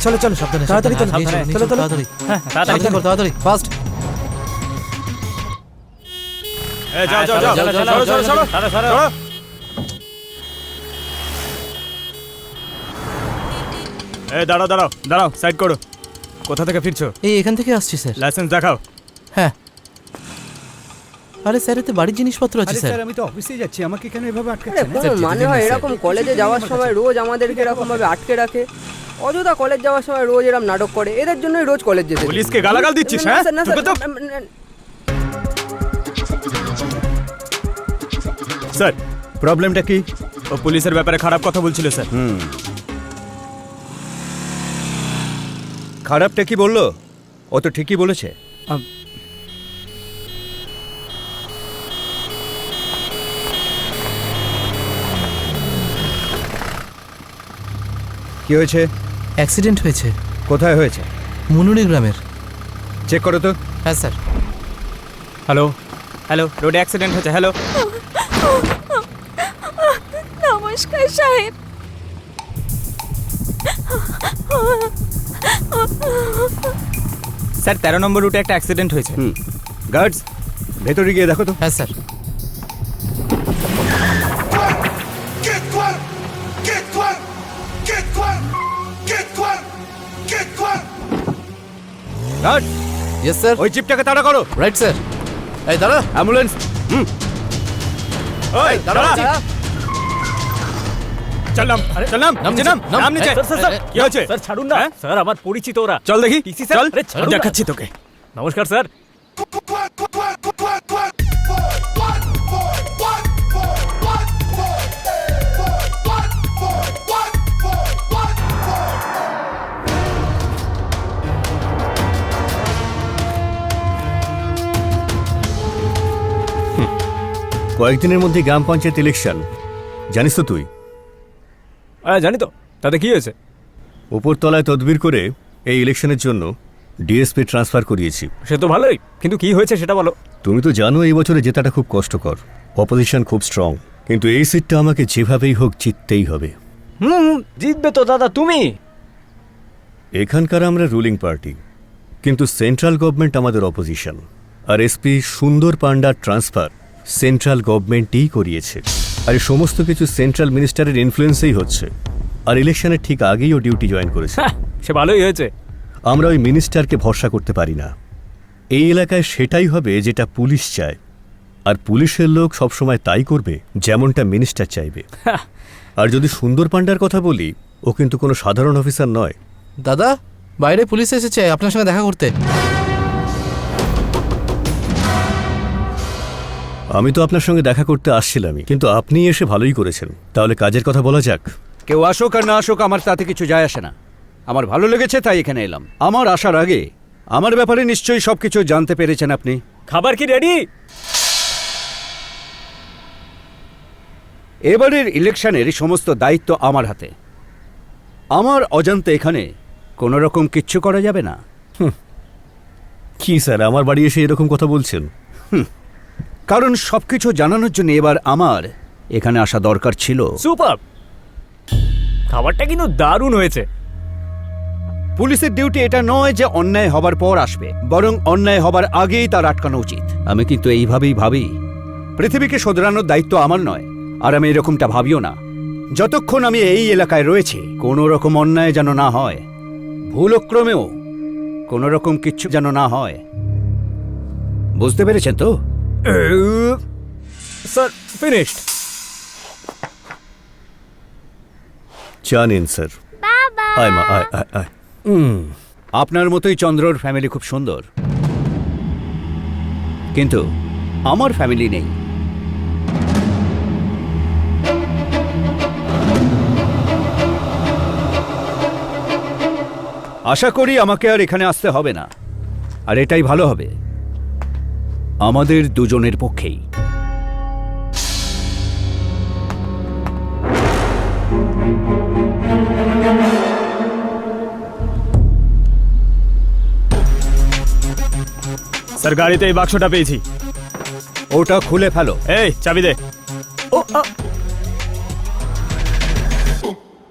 চলো চলো সাবধানে তাড়াতাড়ি চলো চলো তাড়াতাড়ি হ্যাঁ তাড়াতাড়ি করো তাড়াতাড়ি ফাস্ট এ যাও যাও যাও চলো চলো চলো চলো এই দাঁড়াও দাঁড়াও দাঁড়াও সাইড করো। কোথা থেকে ফিরছো? এই এখান থেকে আসছি স্যার। লাইসেন্স দেখাও। হ্যাঁ। আরে স্যার এতে বাড়ির জিনিসপত্র আছে স্যার। আমি তো অফিসে যাচ্ছি আমাকে কেন এভাবে আরে আটকাচ্ছেন মানে হয় এরকম কলেজে যাওয়ার সময় রোজ আমাদেরকে এরকম ভাবে আটকে রাখে? অযথা কলেজ যাওয়ার সময় রোজ এরকম নাটক করে। এদের জন্যই রোজ কলেজ যেতে পুলিশকে গালাগাল দিচ্ছিস, হ্যাঁ? স্যার প্রবলেমটা কি? ও পুলিশের ব্যাপারে খারাপ কথা বলছিল স্যার। হুম। খারাপটা কি বলল? ও তো ঠিকই বলেছে। আম- কি হয়েছে? অ্যাক্সিডেন্ট হয়েছে। কোথায় হয়েছে? মুনুরি গ্রামের। চেক করো তো। হ্যাঁ স্যার। হ্যালো। হ্যালো রোডে অ্যাক্সিডেন্ট হয়েছে। হ্যালো। নমস্কার সাহেব। স্যার তেরো নম্বর রুটে একটা অ্যাক্সিডেন্ট হয়েছে। হুম। গার্ডস ভেতরে গিয়ে দেখো তো। হ্যাঁ স্যার! গার্ড ইয়েস স্যার ওই জিপটাকে তাড়া করো। রাইট স্যার এই দাঁড়া। অ্যাম্বুলেন্স হুম। ওই দাঁড়া। দাঁড়া। চল নাম নাম নাম নিচে নাম নাম। নিচে। স্যার, স্যার, স্যার, কি হয়েছে? স্যার ছাড়ুন না। হ্যাঁ? স্যার আমার পরিচিত ওরা। চল দেখি। টিসি স্যার, চল আরে ছাড়ুন দেখাচ্ছি তোকে। নমস্কার স্যার. কয়েকদিনের মধ্যে গ্রাম পঞ্চায়েত ইলেকশন জানিস তো তুই? জানি তো। তাতে কি হয়েছে? উপরতলায় তদবির করে এই ইলেকশনের জন্য ডিএসপি ট্রান্সফার করিয়েছি। সে তো ভালোই কিন্তু কি হয়েছে সেটা বলো। তুমি তো জানো এই বছরে জেতাটা খুব কষ্টকর। অপোজিশন খুব স্ট্রং কিন্তু এই সিটটা আমাকে যেভাবেই হোক জিততেই হবে। হুম জিতবে তো দাদা তুমি। এখানকার আমরা রুলিং পার্টি কিন্তু সেন্ট্রাল গভর্নমেন্ট আমাদের অপোজিশন আর এসপি সুন্দর পান্ডার ট্রান্সফার সেন্ট্রাল গভর্নমেন্টই করিয়েছে। আর এই সমস্ত কিছু সেন্ট্রাল মিনিস্টারের ইনফ্লুয়েন্সেই হচ্ছে। আর ইলেকশনের ঠিক আগেই ও ডিউটি জয়েন করেছে। হ্যাঁ, সে ভালোই হয়েছে। আমরা ওই মিনিস্টারকে ভরসা করতে পারি না। এই এলাকায় সেটাই হবে যেটা পুলিশ চায়। আর পুলিশের লোক সবসময় তাই করবে যেমনটা মিনিস্টার চাইবে। হ্যাঁ। আর যদি সুন্দর পান্ডার কথা বলি ও কিন্তু কোনো সাধারণ অফিসার নয়। দাদা বাইরে পুলিশ এসেছে আপনার সঙ্গে দেখা করতে। আমি তো আপনার সঙ্গে দেখা করতে আসছিলামই কিন্তু আপনি এসে ভালোই করেছেন। তাহলে কাজের কথা বলা যাক। কেউ আসুক আর না আসুক আমার তাতে কিছু যায় আসে না। আমার ভালো লেগেছে তাই এখানে এলাম। আমার আসার আগে আমার ব্যাপারে নিশ্চয়ই সবকিছু জানতে পেরেছেন আপনি। খাবার কি রেডি? এবারের ইলেকশনের সমস্ত দায়িত্ব আমার হাতে। আমার অজান্তে এখানে কোনো রকম কিচ্ছু করা যাবে না। কি স্যার আমার বাড়ি এসে এরকম কথা বলছেন? কারণ সবকিছু জানানোর জন্য এবার আমার এখানে আসা দরকার ছিল। সুপার। খাবারটা কিন্তু দারুণ হয়েছে। পুলিশের ডিউটি এটা নয় যে অন্যায় হবার পর আসবে বরং অন্যায় হবার আগেই তার আটকানো উচিত। আমি কিন্তু এইভাবেই ভাবি। পৃথিবীকে শোধরানোর দায়িত্ব আমার নয় আর আমি এরকমটা ভাবিও না। যতক্ষণ আমি এই এলাকায় রয়েছি কোনো রকম অন্যায় যেন না হয় ভুলক্রমেও কোনো রকম কিচ্ছু যেন না হয়। বুঝতে পেরেছেন তো? স্যার ফিনিশড জানেন স্যার আয় মা আয় আয় আয় আপনার মতোই চন্দ্রর ফ্যামিলি খুব সুন্দর। কিন্তু আমার ফ্যামিলি নেই। আশা করি আমাকে আর এখানে আসতে হবে না। আর এটাই ভালো হবে। আমাদের দুজনের পক্ষেই। স্যার গাড়িতে এই বাক্সটা পেয়েছি। ওটা খুলে ফেলো। এই চাবি দে। ও আ!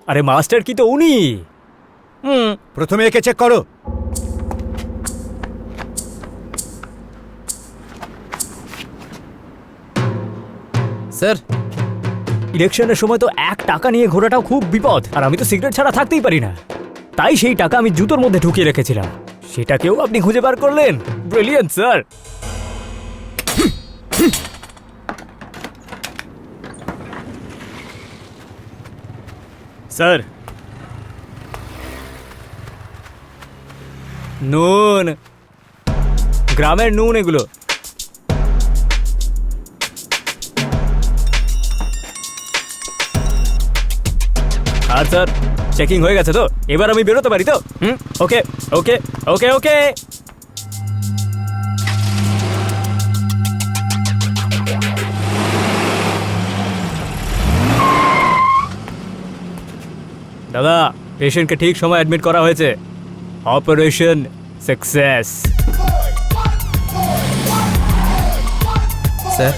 আরে মাস্টার কি তো উনি? হুম প্রথমে একে চেক করো। স্যার। ইলেকশনের সময় তো এক টাকা নিয়ে ঘোরাটাও খুব বিপদ। আর আমি তো সিগারেট ছাড়া থাকতেই পারি না। তাই সেই টাকা আমি জুতোর মধ্যে ঢুকিয়ে রেখেছিলাম। সেটাকেও আপনি খুঁজে বার করলেন? ব্রিলিয়ান্ট স্যার স্যার নুন। গ্রামের নুন এগুলো। আর স্যার চেকিং হয়ে গেছে তো। এবার আমি বেরোতে পারি তো? হুম? ওকে ওকে ওকে ওকে। দাদা পেশেন্টকে ঠিক সময় অ্যাডমিট করা হয়েছে। অপারেশন সাকসেস স্যার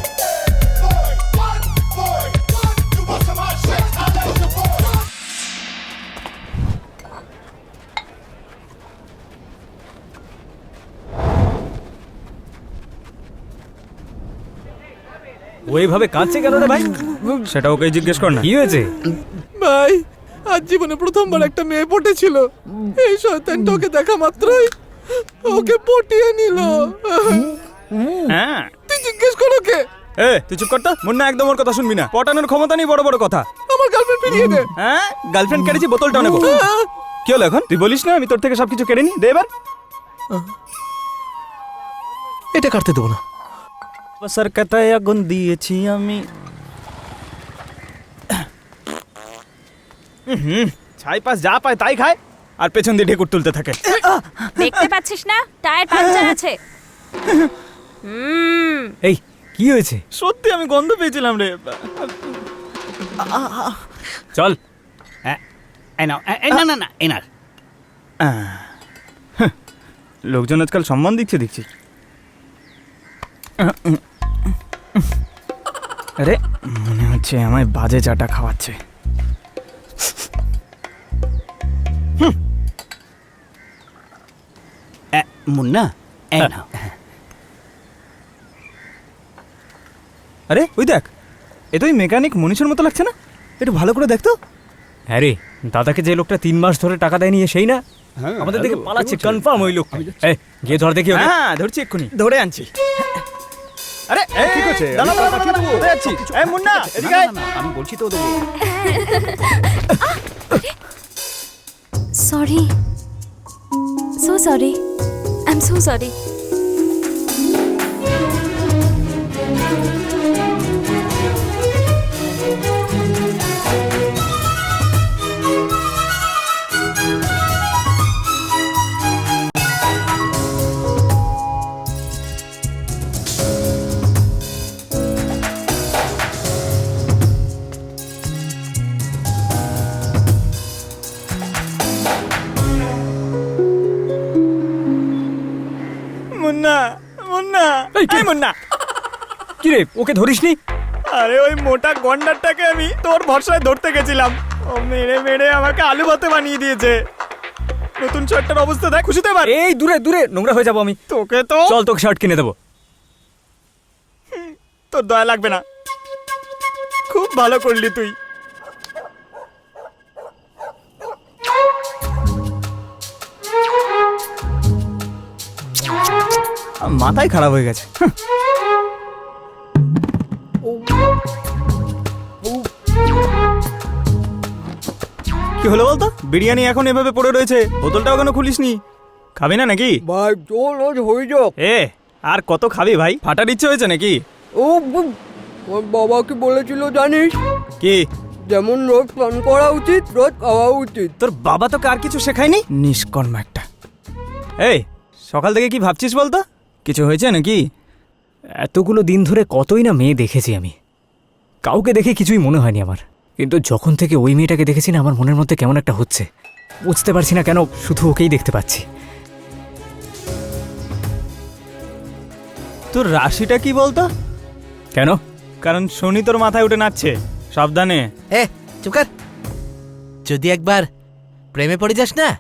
ওইভাবে কাঁদছে কেন রে ভাই? সেটা ওকে জিজ্ঞেস কর না। কি হয়েছে? ভাই আজ জীবনে প্রথমবার একটা মেয়ে পটেছিল। এই শয়তানটা ওকে দেখা মাত্রই ওকে পটিয়ে নিল। হ্যাঁ। তুই জিজ্ঞেস করো ওকে। এ তুই চুপ করতো মুন্না একদম ওর কথা শুনবি না। পটানোর ক্ষমতা নেই বড় বড় কথা। আমার গার্লফ্রেন্ড ফিরিয়ে দে। হ্যাঁ? গার্লফ্রেন্ড কেড়েছি বোতলটা নেব। কি হলো এখন? তুই বলিস না আমি তোর থেকে সবকিছু কেড়ে নি দে এবার। এটা কাটতে দেবো না। স্যার কথায় আগুন দিয়েছি আমি হুম ছাই পাস যা পায় তাই খায় আর পেছন দিয়ে ঢেকুর তুলতে থাকে দেখতে পাচ্ছিস না টায়ার পাঞ্চার আছে হুম এই কি হয়েছে? সত্যি আমি গন্ধ পেয়েছিলাম রে। চল। না না না এনার লোকজন আজকাল সম্মান দিচ্ছে দেখছি। আরে মনে হচ্ছে আমায় বাজে চাটা খাওয়াচ্ছে। মুন্না এই। আরে ওই দেখ এ তো ওই মেকানিক মনীষের মতো লাগছে না? একটু ভালো করে দেখতো হ্যাঁ রে দাদাকে যে লোকটা তিন মাস ধরে টাকা দেয়নি সেই না? হ্যাঁ, আমাদের দিকে পালাচ্ছে কনফার্ম ওই লোক গিয়ে ধর দেখি হ্যাঁ ধরছি এক্ষুনি। ধরে আনছি। আরে ঠিক আছে, দাঁড়া, দাঁড়া, পাঠিয়ে দেবো। কোথায় যাচ্ছি এই মুন্না এদিকে আয়। আমি বলছি তো দেবো sorry so sorry I am so sorry এই, মুন্না। কি রে ওকে ধরিসনি? আরে ওই মোটা গন্ডারটাকে আমি তোর ভরসায় ধরতে গেছিলাম। ও মেরে মেরে আমাকে আলু ভাতে বানিয়ে দিয়েছে। নতুন শার্টটার অবস্থা দেখ খুশিতে পার। এই দূরে দূরে নোংরা হয়ে যাব আমি। তোকে তো চল তোকে শার্ট কিনে দেবো। তোর দয়া লাগবে না। খুব ভালো করলি তুই। মাথায় খারাপ হয়ে গেছে। কি হলো বলতো? বিরিয়ানি এখন এভাবে পড়ে রয়েছে বোতলটা ওখানে খুলিসনি? খাবি না নাকি? ভাই চল রোজ হয়ে যাক। এ আর কত খাবি ভাই? ফাটার ইচ্ছে হয়েছে নাকি? ও ওর বাবা কি বলেছিল জানিস? কি? যেমন রোজ স্নান করা উচিত রোজ খাওয়া উচিত। তোর বাবা তোকে আর কিছু শেখায়নি? নিষ্কর্ম একটা। এই সকাল থেকে কি ভাবছিস বলতো? কিছু হয়েছে নাকি? এতগুলো দিন ধরে কতই না মেয়ে দেখেছি আমি। কাউকে দেখে কিছুই মনে হয়নি আমার। কিন্তু যখন থেকে ওই মেয়েটাকে দেখেছি না আমার মনের মধ্যে কেমন একটা হচ্ছে। বুঝতে পারছি না কেন শুধু ওকেই দেখতে পাচ্ছি। তোর রাশিটা কি বলতো? কেন? কারণ শনি তোর মাথায় উঠে নাচছে। সাবধানে। এ চুপ কর। যদি একবার প্রেমে পড়ে যাস না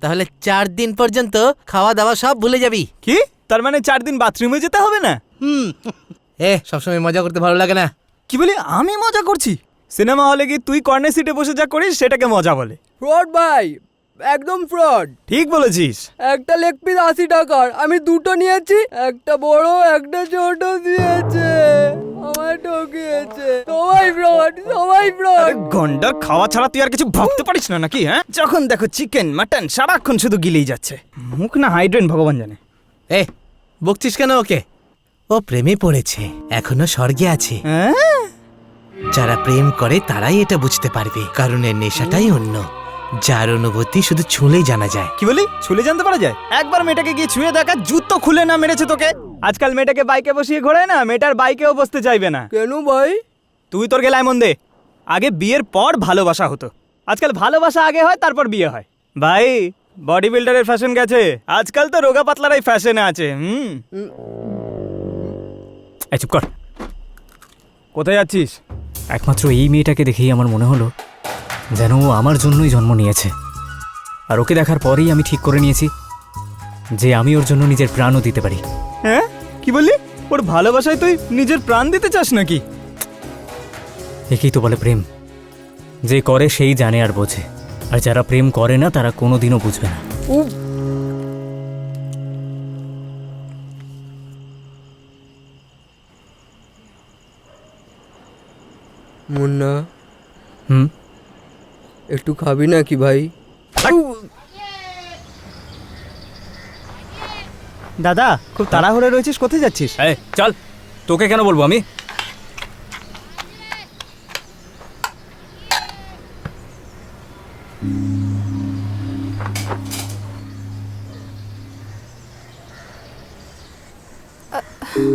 তাহলে চার দিন পর্যন্ত খাওয়া দাওয়া সব ভুলে যাবি। কি? তার মানে চার দিন বাথরুমে যেতে হবে না? হুম। এ সবসময় মজা করতে ভালো লাগে না। কি বলি আমি মজা করছি? সিনেমা হলে গিয়ে তুই কর্নার সিটে বসে যা করিস সেটাকে মজা বলে। ফ্রড ভাই একদম ফ্রড। ঠিক বলেছিস। একটা লেগ পিস আশি টাকার আমি দুটো নিয়েছি একটা বড় একটা ছোট দিয়েছে। আমায় ঠকিয়েছে। সবাই ফ্রড সবাই ফ্রড। গন্ডার খাওয়া ছাড়া তুই আর কিছু ভাবতে পারিস না নাকি হ্যাঁ? যখন দেখো চিকেন মাটন সারাক্ষণ শুধু গিলেই যাচ্ছে। মুখ না হাইড্রেন ভগবান জানে। এ বকছিস কেন ওকে? ও প্রেমে পড়েছে এখনও স্বর্গে আছে। হ্যাঁ? যারা প্রেম করে তারাই এটা বুঝতে পারবে কারণ এর নেশাটাই অন্য। যার অনুভূতি শুধু ছুঁলেই জানা যায়। কি বলি? ছুলে জানতে পারা যায়? একবার মেয়েটাকে গিয়ে ছুঁয়ে দেখা জুতো খুলে না মেরেছে তোকে। আজকাল মেয়েটাকে বাইকে বসিয়ে ঘোরায় না মেয়েটার বাইকেও বসতে চাইবে না। কেন ভাই? তুই তোর গেলায় মন দে। আগে বিয়ের পর ভালোবাসা হতো। আজকাল ভালোবাসা আগে হয় তারপর বিয়ে হয়। ভাই বডি বিল্ডারের ফ্যাশন গেছে? আজকাল তো রোগা পাতলারাই ফ্যাশনে আছে হুম? এই চুপ কর। কোথায় যাচ্ছিস? একমাত্র এই মেয়েটাকে দেখেই আমার মনে হলো যেন ও আমার জন্যই জন্ম নিয়েছে। আর ওকে দেখার পরেই আমি ঠিক করে নিয়েছি যে আমি ওর জন্য নিজের প্রাণও দিতে পারি। হ্যাঁ? কি বললি? ওর ভালোবাসায় তুই নিজের প্রাণ দিতে চাস নাকি? একেই তো বলে প্রেম। যে করে সেই জানে আর বোঝে। আর যারা প্রেম করে না তারা কোনোদিনও বুঝবে না। মুন্না। হুম? একটু খাবি নাকি ভাই? দাদা খুব তাড়াহুড়ো রয়েছিস কোথায় যাচ্ছিস? এই চল তোকে কেন বলব আমি? মুন্না?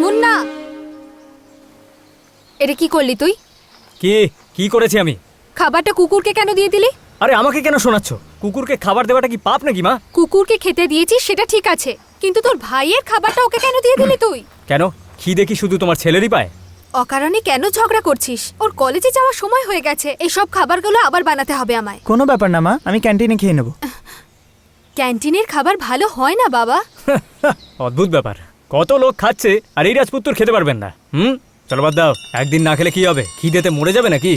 মুন্না? এটা কি করলি তুই? কি? কি করেছি আমি? খাবারটা কুকুরকে কেন দিয়ে দিলি? আরে আমাকে কেন শোনাচ্ছ? কুকুরকে খাবার দেওয়াটা কি পাপ নাকি মা? কুকুরকে খেতে দিয়েছিস সেটা ঠিক আছে। কিন্তু তোর ভাইয়ের খাবারটা ওকে কেন দিয়ে দিলি তুই? কেন? খিদে কি শুধু তোমার ছেলেরই পায়? অকারণে কেন ঝগড়া করছিস? ওর কলেজে যাওয়ার সময় হয়ে গেছে। এসব খাবারগুলো আবার বানাতে হবে আমায়। কোনো ব্যাপার না মা। আমি ক্যান্টিনে খেয়ে নেব। ক্যান্টিনের খাবার ভালো হয় না বাবা? অদ্ভুত ব্যাপার। কত লোক খাচ্ছে আর এই রাজপুত্তর খেতে পারবেন না। হুম? চলো বাদ দাও। একদিন না খেলে কি হবে? খিদেতে মরে যাবে নাকি?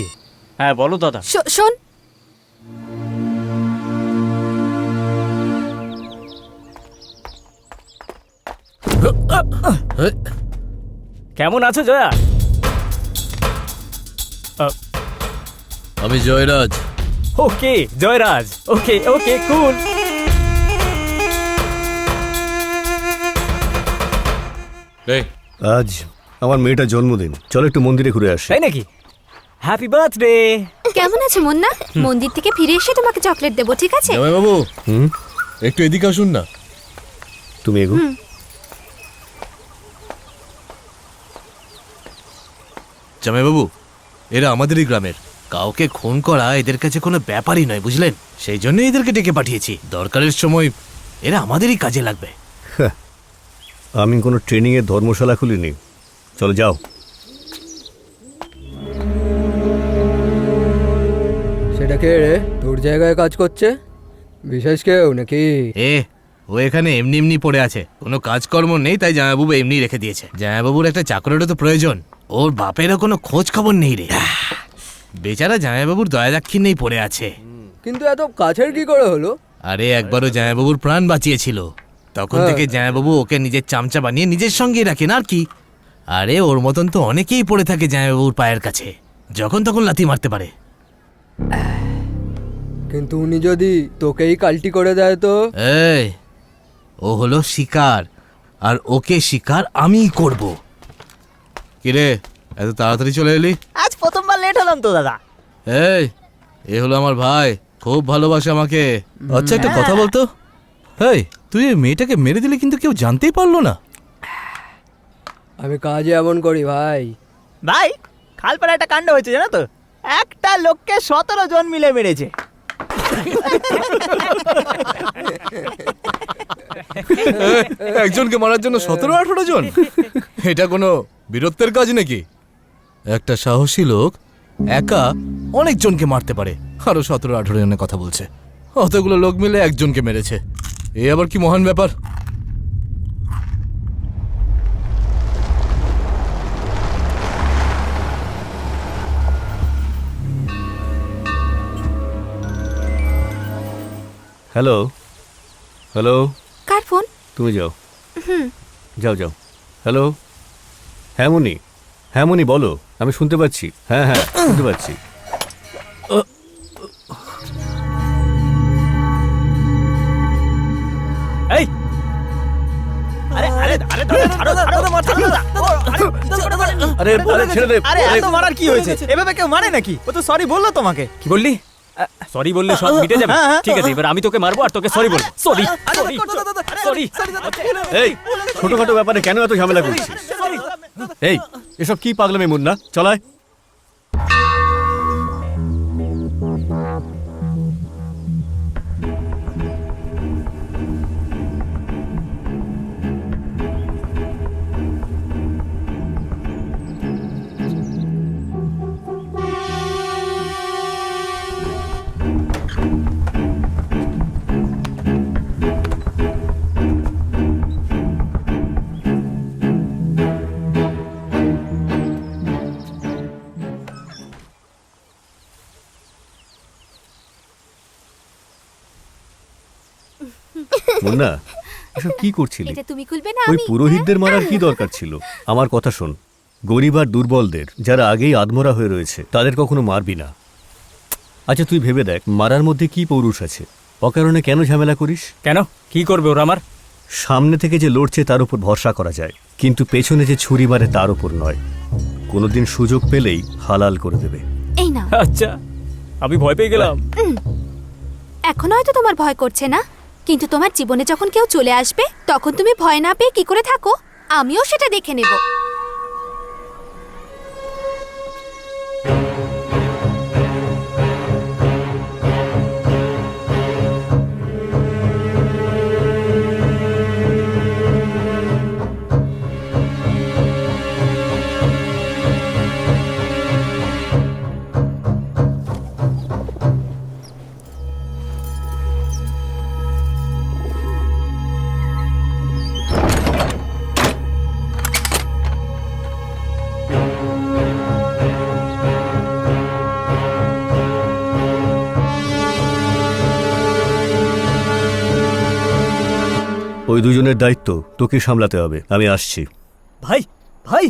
হ্যাঁ বলো দাদা। শোন কেমন আছো জয়া? আমি জয়রাজ। ওকে জয়রাজ। ওকে ওকে কুল। আজ আমার মেয়েটার জন্মদিন। চলো একটু মন্দিরে ঘুরে আসি। তাই নাকি? হ্যাপি বার্থডে কেমন আছে মুন্না? মন্দির থেকে ফিরে এসে তোমাকে চকলেট দেবো ঠিক আছে? বাবু হুম? একটু এদিকে আসুন না। তুমি এগো। জামাইবাবু এরা আমাদেরই গ্রামের। কাউকে খুন করা এদের কাছে কোনো ব্যাপারই নয় বুঝলেন? সেই জন্যই এদেরকে ডেকে পাঠিয়েছি। দরকারের সময় এরা আমাদেরই কাজে লাগবে। আমি কোনো ট্রেনিংয়ের ধর্মশালা খুলিনি। চলো যাও। সেটা কে রে? তোর জায়গায় কাজ করছে? বিশেষ কেউ নাকি? এ ও এখানে এমনি এমনি পড়ে আছে। কোনো কাজকর্ম নেই তাই জামাইবাবু এমনি রেখে দিয়েছে। জামাইবাবুর একটা চাকরেরও তো প্রয়োজন। ওর বাপেরও কোনো খোঁজ খবর নেই রে। বেচারা জামাইবাবুর দয়া দাক্ষিণ্যেই পড়ে আছে। কিন্তু এত কাছের কি করে হলো? আরে একবারও জামাইবাবুর প্রাণ বাঁচিয়েছিল। তখন হ্যাঁ। থেকে জামাইবাবু ওকে নিজের চামচা বানিয়ে নিজের সঙ্গেই রাখেন আর কি? আরে ওর মতন তো অনেকেই পড়ে থাকে জামাইবাবুর পায়ের কাছে যখন তখন লাথি মারতে পারে। কিন্তু উনি যদি তোকেই কাল্টি করে দেয় তো? এই ও হলো শিকার আর ওকে শিকার আমিই করব। কিরে এত তাড়াতাড়ি চলে এলি? আজ প্রথমবার লেট হলাম তো দাদা। এই এ হলো আমার ভাই খুব ভালোবাসে আমাকে। আচ্ছা একটা কথা বলতো? হেই তুই এই মেয়েটাকে মেরে দিলে কিন্তু কেউ জানতেই পারল না। আমি কাজে এমন করি ভাই। ভাই খালপাড়া একটা কাণ্ড হয়েছে জানো তো? একটা লোককে সতেরো জন মিলে মেরেছে। একজনকে মারার জন্য সতেরো আঠারো জন? এটা কোনো বীরত্বের কাজ নাকি? একটা সাহসী লোক একা অনেকজনকে মারতে পারে। আরও সতেরো আঠারো জনের কথা বলছে। অতগুলো লোক মিলে একজনকে মেরেছে। এ আবার কি মহান ব্যাপার? হ্যালো? হ্যালো? কার ফোন? তুমি যাও। যাও যাও। হ্যালো? হ্যাঁ মনি হ্যাঁ মনি বলো। আমি শুনতে পাচ্ছি। হ্যাঁ হ্যাঁ শুনতে পাচ্ছি। এই! আরে আরে আরে ছাড়ো ছাড়ো দাদা। আরে আরে ছেড়ে দে আরে এত মারার কি হয়েছে এভাবে কেউ মারে নাকি? ও তো সরি বলল তোমাকে। কি বললি? সরি বললে সব মিটে যাবে হ্যাঁ, হ্যাঁ। ঠিক আছে এবার আমি তোকে মারবো আর তোকে সরি বলব সরি সরি সরি এই ছোটখাটো ব্যাপারে কেন এত ঝামেলা করছিস এই এসব কি পাগলামি মুন্না চলায় এসব কি করছিলি? এটা তুমি খুলবে না ওই আমি পুরোহিতদের মারার কি দরকার ছিল? আমার কথা শোন। গরিব আর দুর্বলদের যারা আগেই আদমরা হয়ে রয়েছে তাদের কখনো মারবি না। আচ্ছা তুই ভেবে দেখ মারার মধ্যে কি পৌরুষ আছে? অকারণে কেন ঝামেলা করিস? কেন? কি করবে ওরা আমার? সামনে থেকে যে লড়ছে তার উপর ভরসা করা যায় কিন্তু পেছনে যে ছুরি মারে তার উপর নয়। কোনোদিন সুযোগ পেলেই হালাল করে দেবে। এই না আচ্ছা আমি ভয় পেয়ে গেলাম। এখন হয়তো তোমার ভয় করছে না? কিন্তু তোমার জীবনে যখন কেউ চলে আসবে, তখন তুমি ভয় না পেয়ে কি করে থাকো? আমিও সেটা দেখে নেব। ওই দুজনের দায়িত্ব তোকে সামলাতে হবে। আমি আসছি। ভাই ভাই!